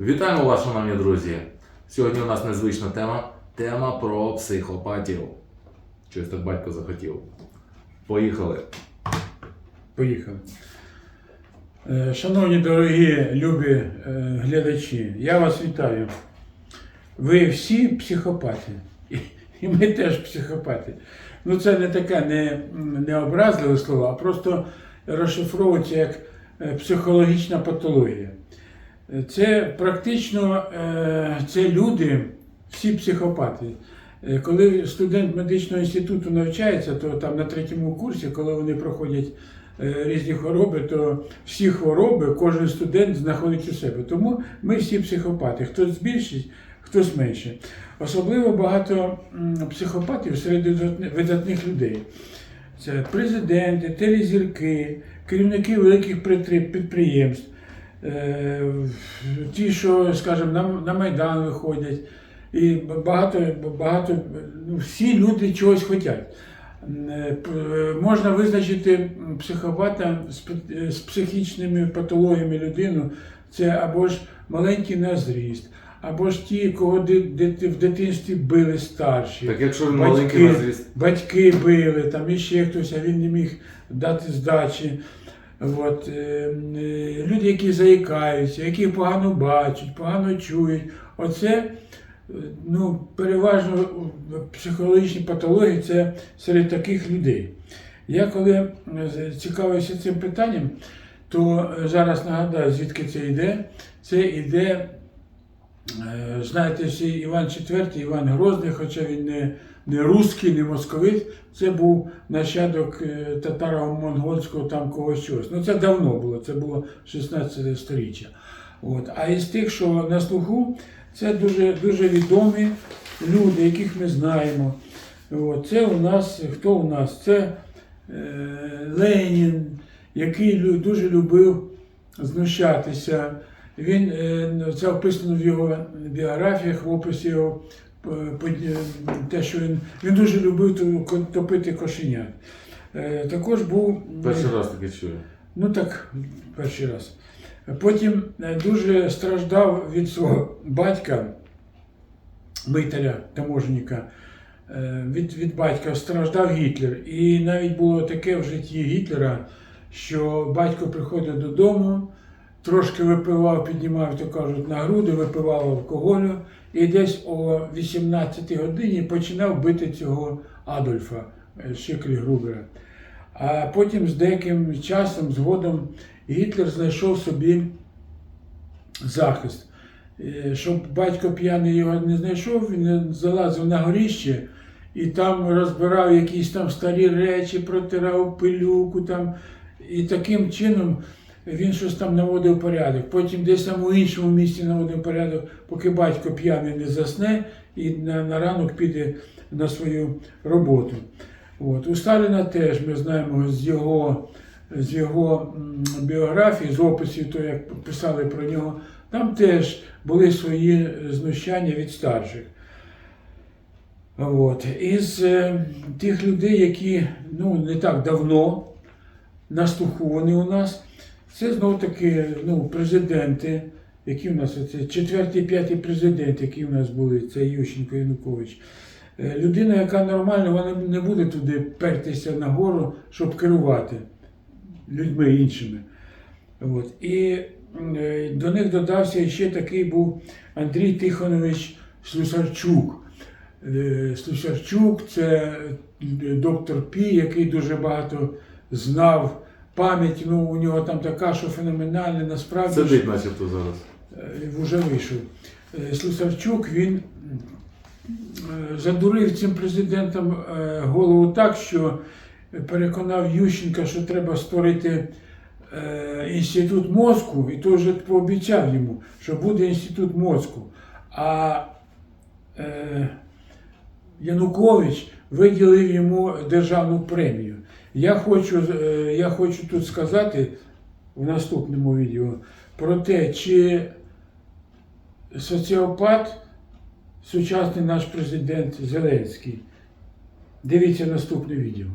Вітаємо вас, шановні друзі! Сьогодні у нас незвична тема. Тема про психопатів. Щось так батько захотів. Поїхали. Поїхали. Е, Шановні дорогі любі е, глядачі, я вас вітаю. Ви всі психопати. І- І ми теж психопати. Ну, це не таке не, не образливе слово, а просто розшифровується як е, психологічна патологія. Це практично е, це люди, всі психопати. Е, Коли студент медичного інституту навчається, то там на третьому курсі, коли вони проходять е, різні хвороби, то всі хвороби кожен студент знаходить у себе. Тому ми всі психопати. Хтось більшість, хтось менше. Особливо багато психопатів серед видатних людей. Це президенти, телезірки, керівники великих підприємств, ті, що, скажімо, на, на Майдан виходять. І багато, багато, ну, всі люди чогось хочуть. Е, е, Можна визначити психопата з, з психічними патологіями людину, це або ж маленький на зріст, або ж ті, кого в дитинстві били старші. Так якщо він маленький на зріст, Батьки били, там іще хтось, а він не міг дати здачі. От, е, е, люди, які заїкаються, які погано бачать, погано чують. Оце е, ну, переважно психологічні патології це серед таких людей. Я коли цікавився цим питанням, то зараз нагадаю, звідки це йде. Це йде Знаєте, всі Іван IV, Іван Грозний, хоча він не, не русський, не московит, це був нащадок е, татаро-монгольського там когось чогось. Ну це давно було, це було 16 сторіччя. От. А із тих, що на слуху, це дуже, дуже відомі люди, яких ми знаємо. От. Це у нас, хто у нас? Це е, Ленін, який дуже любив знущатися. Він е, це описано в його біографіях, в описі його те, що він, він дуже любив топити кошенят. Е, Також був перший раз таке чую. Ну так, перший раз. Потім е, дуже страждав від свого батька, митаря, таможника. Е, Від, від батька страждав Гітлер. І навіть було таке в житті Гітлера, що батько приходив додому, трошки випивав, піднімав, то кажуть, на груди, випивав алкоголю, і десь о 18 годині починав бити цього Адольфа е, Шиклі Грубера. А потім з деяким часом, згодом, Гітлер знайшов собі захист. Е, Щоб батько п'яний його не знайшов, він залазив на горіще і там розбирав якісь там старі речі, протирав пилюку там. І таким чином він щось там наводив порядок. Потім десь там у іншому місці наводив порядок, поки батько п'яний не засне і на, на ранок піде на свою роботу. От. У Сталіна теж ми знаємо з його, з його біографії, з описів, то як писали про нього, там теж були свої знущання від старших. От. Із е, тих людей, які ну, не так давно на слуху вони у нас, це знов таки ну, президенти, які у нас це четвертий, п'ятий президент, які у нас були, це Ющенко Янукович. Е, Людина, яка нормальна, вона не буде туди пертися нагору, щоб керувати людьми іншими. От. І е, до них додався ще такий був Андрій Тихонович Слюсарчук. Е, Слюсарчук це доктор Пі, який дуже багато знав. Пам'ять ну, у нього там така, що феноменальна, насправді. Сидить начебто зараз. Е, вже вийшов. Е, Слюсарчук він е, задурив цим президентом голову так, що переконав Ющенка, що треба створити інститут мозку, і той вже пообіцяв йому, що буде інститут мозку. А Янукович виділив йому державну премію. Я хочу, е, я хочу тут сказати в наступному відео про те, чи соціопат, сучасний наш президент Зеленський. Дивіться наступне відео.